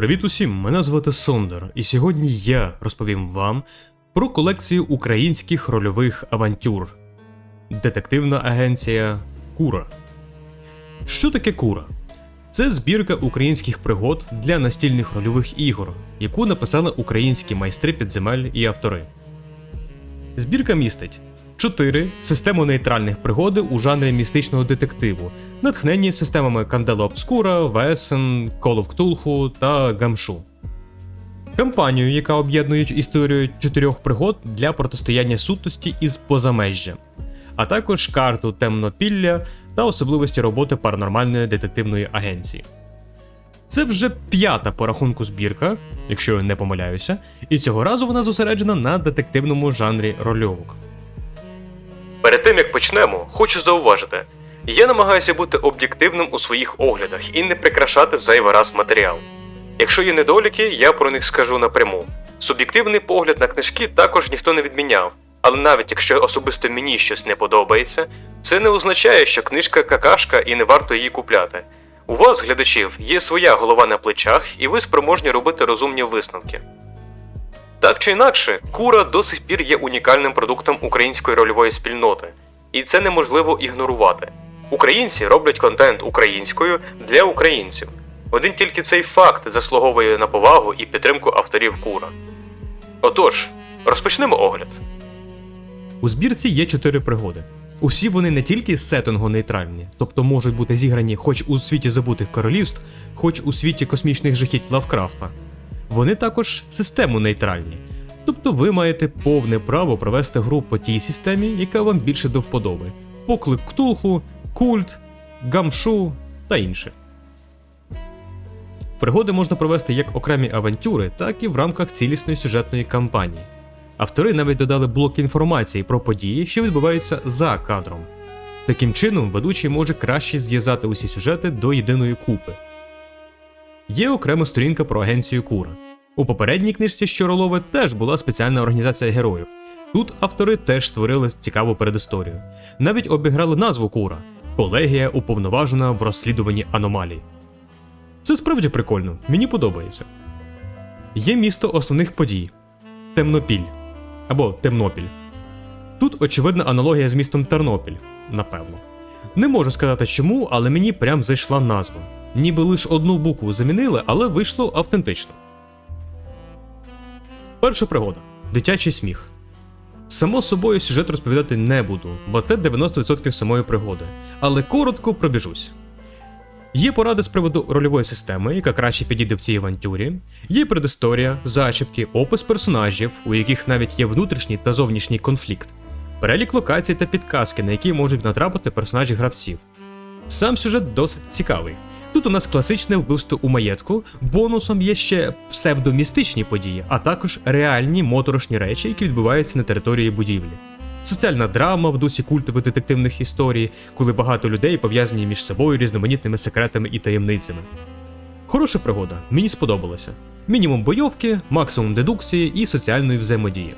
Привіт усім! Мене звати Сондер, і сьогодні я розповім вам про колекцію українських рольових авантюр. Детективна агенція Кура. Що таке Кура? Це збірка українських пригод для настільних рольових ігор, яку написали українські майстри підземель і автори. Збірка містить 4 системо-нейтральних пригоди у жанрі містичного детективу, натхнені системами Candela Obscura, Весен, Call of Cthulhu та Гамшу. Кампанію, яка об'єднує історію чотирьох пригод для протистояння сутності із позамежжя, а також карту темнопілля та особливості роботи паранормальної детективної агенції. Це вже п'ята по рахунку збірка, якщо я не помиляюся, і цього разу вона зосереджена на детективному жанрі рольовок. Перед тим як почнемо, хочу зауважити: я намагаюся бути об'єктивним у своїх оглядах і не прикрашати зайвий раз матеріал. Якщо є недоліки, я про них скажу напряму. Суб'єктивний погляд на книжки також ніхто не відміняв, але навіть якщо особисто мені щось не подобається, це не означає, що книжка какашка і не варто її купляти. У вас, глядачів, є своя голова на плечах, і ви спроможні робити розумні висновки. Так чи інакше, кура до сих пір є унікальним продуктом української рольової спільноти, і це неможливо ігнорувати. Українці роблять контент українською для українців. Один тільки цей факт заслуговує на повагу і підтримку авторів кура. Отож, розпочнемо огляд. У збірці є чотири пригоди. Усі вони не тільки сеттингу нейтральні, тобто можуть бути зіграні хоч у світі забутих королівств, хоч у світі космічних жахіть Лавкрафта. Вони також систему нейтральні. Тобто ви маєте повне право провести гру по тій системі, яка вам більше до вподоби: поклик Ктулху, культ, гамшу та інше. Пригоди можна провести як окремі авантюри, так і в рамках цілісної сюжетної кампанії. Автори навіть додали блок інформації про події, що відбуваються за кадром. Таким чином, ведучий може краще зв'язати усі сюжети до єдиної купи. Є окрема сторінка про агенцію Кура. У попередній книжці Щоролове теж була спеціальна організація героїв. Тут автори теж створили цікаву передісторію. Навіть обіграли назву Кура колегія уповноважена в розслідуванні аномалій. Це справді прикольно, мені подобається. Є місто основних подій Темнопіль або Темнопіль. Тут очевидна аналогія з містом Тернопіль, напевно. Не можу сказати чому, але мені прям зайшла назва. Ніби лише одну букву замінили, але вийшло автентично. Перша пригода дитячий сміх. Само собою сюжет розповідати не буду, бо це 90% самої пригоди. Але коротко пробіжусь. Є поради з приводу рольової системи, яка краще підійде в цій авантюрі. Є предісторія, зачіпки, опис персонажів, у яких навіть є внутрішній та зовнішній конфлікт, перелік локацій та підказки, на які можуть натрапити персонажі гравців. Сам сюжет досить цікавий. Тут у нас класичне вбивство у маєтку, бонусом є ще псевдомістичні події, а також реальні моторошні речі, які відбуваються на території будівлі. Соціальна драма в дусі культових детективних історій, коли багато людей пов'язані між собою різноманітними секретами і таємницями. Хороша пригода, мені сподобалося. Мінімум бойовки, максимум дедукції і соціальної взаємодії.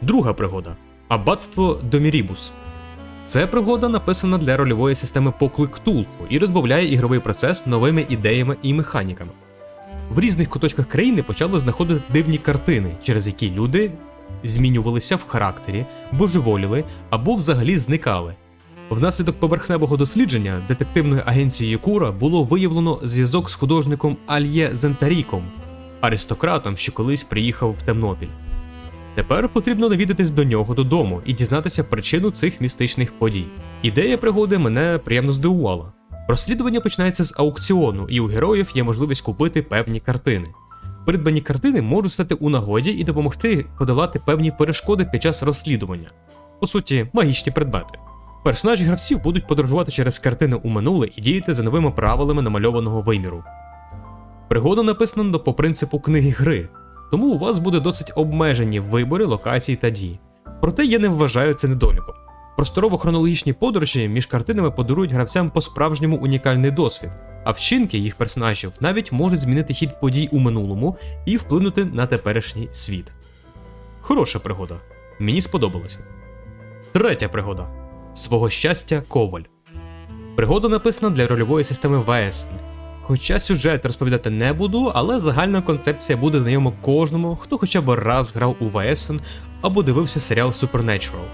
Друга пригода Аббатство Домірібус. Це пригода написана для рольової системи поклик Тулху і розбавляє ігровий процес новими ідеями і механіками. В різних куточках країни почали знаходити дивні картини, через які люди змінювалися в характері, божеволіли або взагалі зникали. Внаслідок поверхневого дослідження детективною агенцією Кура було виявлено зв'язок з художником Альє Зентаріком, аристократом, що колись приїхав в Темнопіль. Тепер потрібно навідатись до нього додому і дізнатися причину цих містичних подій. Ідея пригоди мене приємно здивувала. Розслідування починається з аукціону, і у героїв є можливість купити певні картини. Придбані картини можуть стати у нагоді і допомогти подолати певні перешкоди під час розслідування. По суті, магічні предмети. Персонажі гравців будуть подорожувати через картини у минуле і діяти за новими правилами намальованого виміру. Пригода написана по принципу книги гри, тому у вас буде досить обмежені вибори локацій та дій. Проте я не вважаю це недоліком. Просторово-хронологічні подорожі між картинами подарують гравцям по-справжньому унікальний досвід, а вчинки їх персонажів навіть можуть змінити хід подій у минулому і вплинути на теперішній світ. Хороша пригода. Мені сподобалося. Третя пригода. Свого щастя, Коваль. Пригода написана для рольової системи ВСН. Хоча сюжет розповідати не буду, але загальна концепція буде знайома кожному, хто хоча б раз грав у ВСН або дивився серіал Supernatural.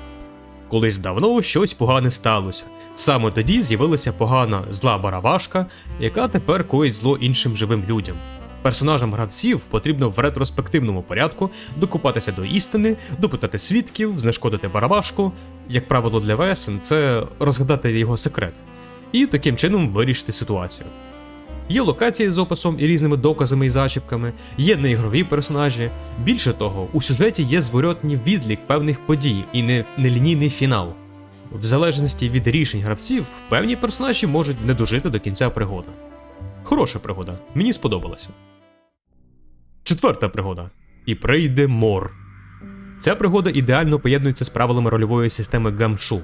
Колись давно щось погане сталося. Саме тоді з'явилася погана зла барабашка, яка тепер коїть зло іншим живим людям. Персонажам гравців потрібно в ретроспективному порядку докупатися до істини, допитати свідків, знешкодити барабашку. Як правило, для ВСН це розгадати його секрет, і таким чином вирішити ситуацію. Є локації з описом і різними доказами і зачіпками, є неігрові персонажі. Більше того, у сюжеті є зворотній відлік певних подій і не нелінійний фінал. В залежності від рішень гравців, певні персонажі можуть не дожити до кінця пригоди. Хороша пригода, мені сподобалася. Четверта пригода. І прийде мор. Ця пригода ідеально поєднується з правилами рольової системи гамшу.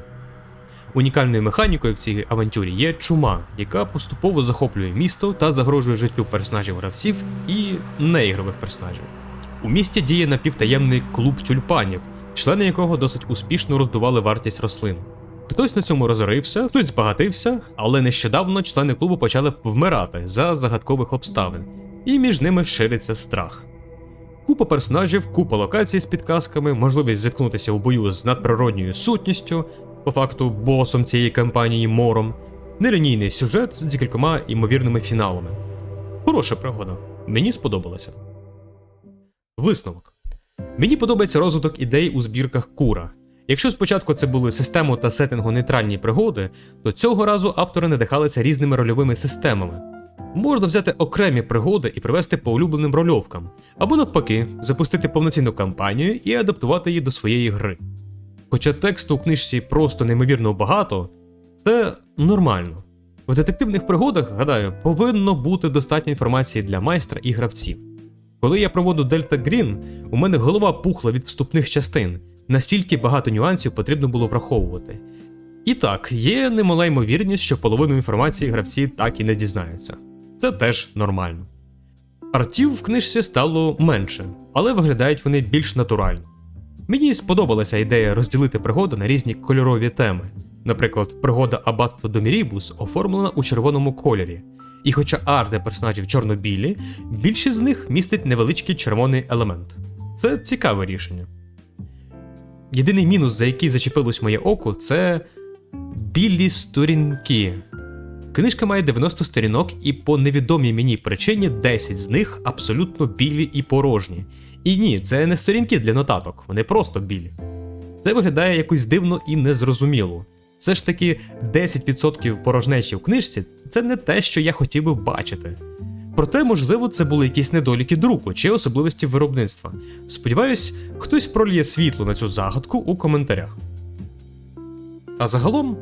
Унікальною механікою в цій авантюрі є чума, яка поступово захоплює місто та загрожує життю персонажів гравців і неігрових персонажів. У місті діє напівтаємний клуб тюльпанів, члени якого досить успішно роздували вартість рослин. Хтось на цьому розорився, хтось збагатився, але нещодавно члени клубу почали вмирати за загадкових обставин, і між ними шириться страх. Купа персонажів, купа локацій з підказками, можливість зіткнутися у бою з надприродньою сутністю, по факту босом цієї кампанії Мором, нелінійний сюжет з декількома імовірними фіналами. Хороша пригода. Мені сподобалося. Висновок. Мені подобається розвиток ідей у збірках Кура. Якщо спочатку це були систему та сеттингу нейтральні пригоди, то цього разу автори надихалися різними рольовими системами. Можна взяти окремі пригоди і привести по улюбленим рольовкам, або навпаки, запустити повноцінну кампанію і адаптувати її до своєї гри. Хоча тексту у книжці просто неймовірно багато, це нормально. В детективних пригодах, гадаю, повинно бути достатньо інформації для майстра і гравців. Коли я проводу Дельта Грін, у мене голова пухла від вступних частин, настільки багато нюансів потрібно було враховувати. І так, є немала ймовірність, що половину інформації гравці так і не дізнаються. Це теж нормально. Артів в книжці стало менше, але виглядають вони більш натурально. Мені сподобалася ідея розділити пригоди на різні кольорові теми. Наприклад, пригода Аббатство Домірібус оформлена у червоному кольорі. І хоча арти персонажів чорно-білі, більшість з них містить невеличкий червоний елемент. Це цікаве рішення. Єдиний мінус, за який зачепилось моє око, це білі сторінки. Книжка має 90 сторінок, і по невідомій мені причині 10 з них абсолютно білі і порожні. І ні, це не сторінки для нотаток, вони просто білі. Це виглядає якось дивно і незрозуміло. Все ж таки, 10% порожнечі в книжці це не те, що я хотів би бачити. Проте, можливо, це були якісь недоліки друку чи особливості виробництва. Сподіваюсь, хтось проліє світло на цю загадку у коментарях. А загалом,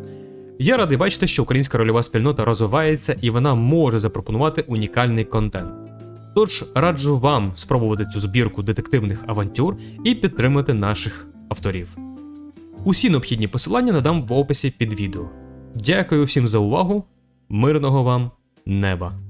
я радий бачити, що українська рольова спільнота розвивається і вона може запропонувати унікальний контент. Тож раджу вам спробувати цю збірку детективних авантюр і підтримати наших авторів. Усі необхідні посилання надам в описі під відео. Дякую всім за увагу, мирного вам неба!